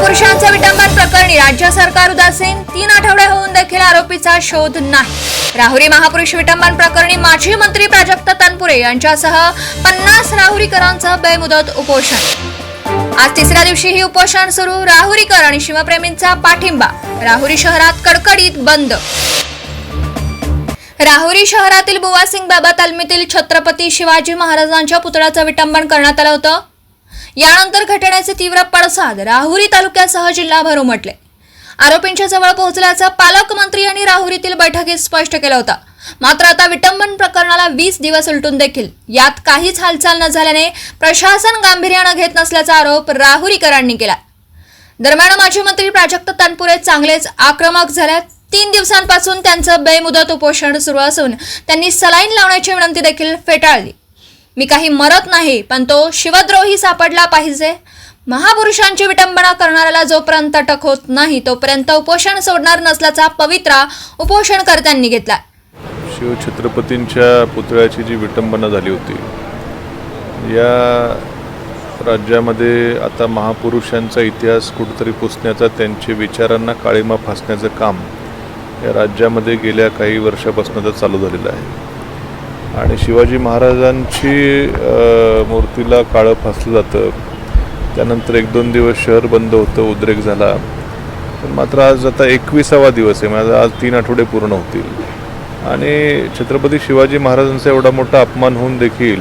महापुरुषांचं विटंबन प्रकरणी राज्य सरकार उदासीन. तीन आठवडे होऊन देखील आरोपीचा शोध नाही. राहुरी महापुरुष विटंबन प्रकरणी माजी मंत्री प्राजक्त तनपुरे यांच्यासह पन्नास राहुरीकरांचं बेमुदत उपोषण. आज तिसऱ्या दिवशी ही उपोषण सुरू. राहुरीकर आणि शिवप्रेमींचा पाठिंबा. राहुरी शहरात कडकडीत बंद. राहुरी शहरातील बुवासिंग बाबा तालमीतील छत्रपती शिवाजी महाराजांच्या पुतळ्याचं विटंबन करण्यात आलं होतं. यानंतर घटनेचे तीव्र पडसाद राहुरी तालुक्यासह जिल्हाभर उमटले आरोपींच्या जवळ पोहोचल्याचा पालकमंत्री यांनी राहुरीतील बैठकीत स्पष्ट केला होता. मात्र आता विटंबन प्रकरणाला वीस दिवस उलटून देखील यात काहीच हालचाल न झाल्याने प्रशासन गांभीर्यानं घेत नसल्याचा आरोप राहुरीकरांनी केला. दरम्यान माजी मंत्री प्राजक्त तनपुरे चांगलेच आक्रमक झाल्यात. तीन दिवसांपासून त्यांचं बेमुदत उपोषण सुरू असून त्यांनी सलाईन लावण्याची विनंती देखील फेटाळली. मी काही मरत नाही पण तो शिवद्रोही सापडला पाहिजे. महापुरुषांची विटंबना करणाऱ्याला जोपर्यंत अटक होत नाही तोपर्यंत उपोषण सोडणार नसल्याचा पवित्रा उपोषणकर्त्यांनी घेतला. शिवछत्रपतींच्या पुतळ्याची जी विटंबना झाली होती या राज्यामध्ये आता महापुरुषांचा इतिहास कुठंतरी पुसण्याचा त्यांचे विचारांना काळीमा फासण्याचं काम या राज्यामध्ये गेल्या काही वर्षापासून आता चालू झालेलं आहे. आणि शिवाजी महाराजांची मूर्तीला काळं फासलं जातं. त्यानंतर एक दोन दिवस शहर बंद होतं उद्रेक झाला. पण मात्र आज आता एकविसावा दिवस आहे माझा आज तीन आठवडे पूर्ण होतील. आणि छत्रपती शिवाजी महाराजांचा एवढा मोठा अपमान होऊन देखील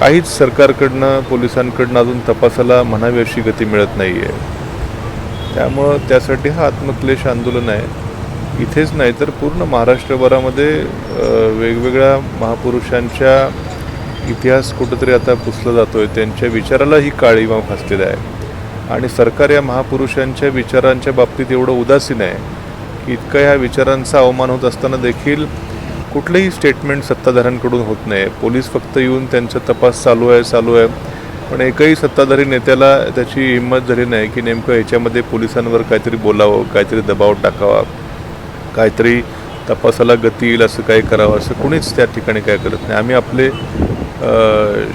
काहीच सरकारकडनं पोलिसांकडनं अजून तपासाला म्हणावी अशी गती मिळत नाही आहे त्यामुळं त्यासाठी हा आत्मक्लेश आंदोलन आहे. इथेच नाही तर पूर्ण महाराष्ट्रभरामध्ये वेगवेगळ्या महापुरुषांच्या इतिहास कुठंतरी आता पुसला जातोय. त्यांच्या विचाराला ही काळीमा फासलेली आहे. आणि सरकार या महापुरुषांच्या विचारांच्या बाबतीत एवढं उदासीन आहे की इतका ह्या विचारांचा अवमान होत असताना देखील कुठलंही स्टेटमेंट सत्ताधाऱ्यांकडून होत नाही. पोलीस फक्त येऊन त्यांचा तपास चालू आहे चालू आहे. पण एकही सत्ताधारी नेत्याला त्याची हिंमत झाली नाही की नेमकं ह्याच्यामध्ये पोलिसांवर काहीतरी बोलावं काहीतरी दबाव टाकावा. काहीतरी तपासाला गती येईल असं काही करावं असं कुणीच त्या ठिकाणी काय करत नाही. आम्ही आपले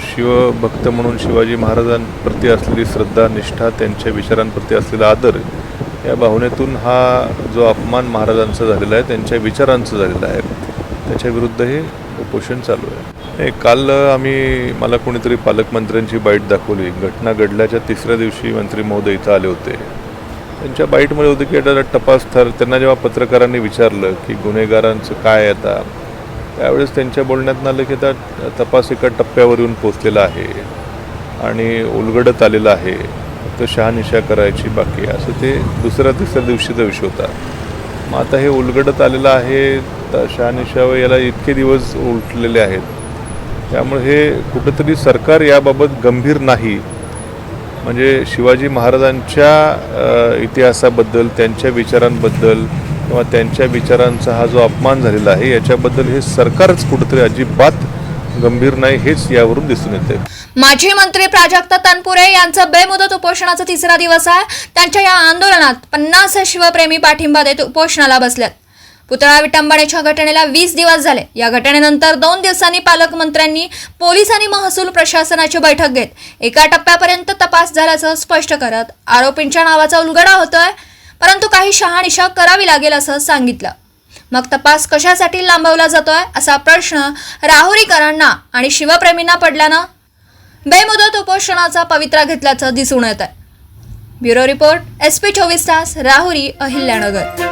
शिवभक्त म्हणून शिवाजी महाराजांप्रती असलेली श्रद्धा निष्ठा त्यांच्या विचारांप्रती असलेला आदर या भावनेतून हा जो अपमान महाराजांचा झालेला आहे त्यांच्या विचारांचा झालेला आहे. त्याच्याविरुद्ध हे उपोषण चालू आहे. काल आम्ही मला कोणीतरी पालकमंत्र्यांची बाईट दाखवली. घटना घडल्याच्या तिसऱ्या दिवशी मंत्री महोदय इथं आले होते. त्यांच्या बाईटमध्ये होतं की आता तपास थर त्यांना जेव्हा पत्रकारांनी विचारलं की गुन्हेगारांचं काय आता त्यावेळेस त्यांच्या बोलण्यात आलं की आता तपास एका टप्प्यावर येऊन पोचलेला आहे आणि उलगडत आलेला आहे. फक्त शहानिशा करायची बाकी असं ते दुसऱ्या तिसऱ्या दिवशीचा विषय होता. मग आता हे उलगडत आलेलं आहे तर शहानिशा व याला इतके दिवस उलटलेले आहेत. त्यामुळे हे कुठंतरी सरकार याबाबत गंभीर नाही. म्हणजे शिवाजी महाराजांच्या इतिहासाबद्दल त्यांच्या विचारांबद्दल किंवा त्यांच्या विचारांचा हा जो अपमान झालेला आहे याच्याबद्दल हे सरकारच कुठंतरी अजिबात गंभीर नाही हेच यावरून दिसून येते. माजी मंत्री प्राजक्त तनपुरे यांचं बेमुदत उपोषणाचा तिसरा दिवस आहे. त्यांच्या या आंदोलनात पन्नास शिवप्रेमी पाठिंबा देत उपोषणाला बसल्यात पुतळा विटंबनेच्या घटनेला वीस दिवस झाले. या घटनेनंतर दोन दिवसांनी पालकमंत्र्यांनी पोलीस आणि महसूल प्रशासनाची बैठक घेत एका टप्प्यापर्यंत तपास झाल्याचं स्पष्ट करत आरोपींच्या नावाचा उलगडा होतोय परंतु काही शहानिशा करावी लागेल असं सांगितलं. मग तपास कशासाठी लांबवला जातोय असा प्रश्न राहुरीकरांना आणि शिवप्रेमींना पडल्यानं बेमुदत उपोषणाचा पवित्रा घेतल्याचं दिसून येत आहे ब्युरो रिपोर्ट एस पी चोवीस तास राहुरी अहिल्यानगर.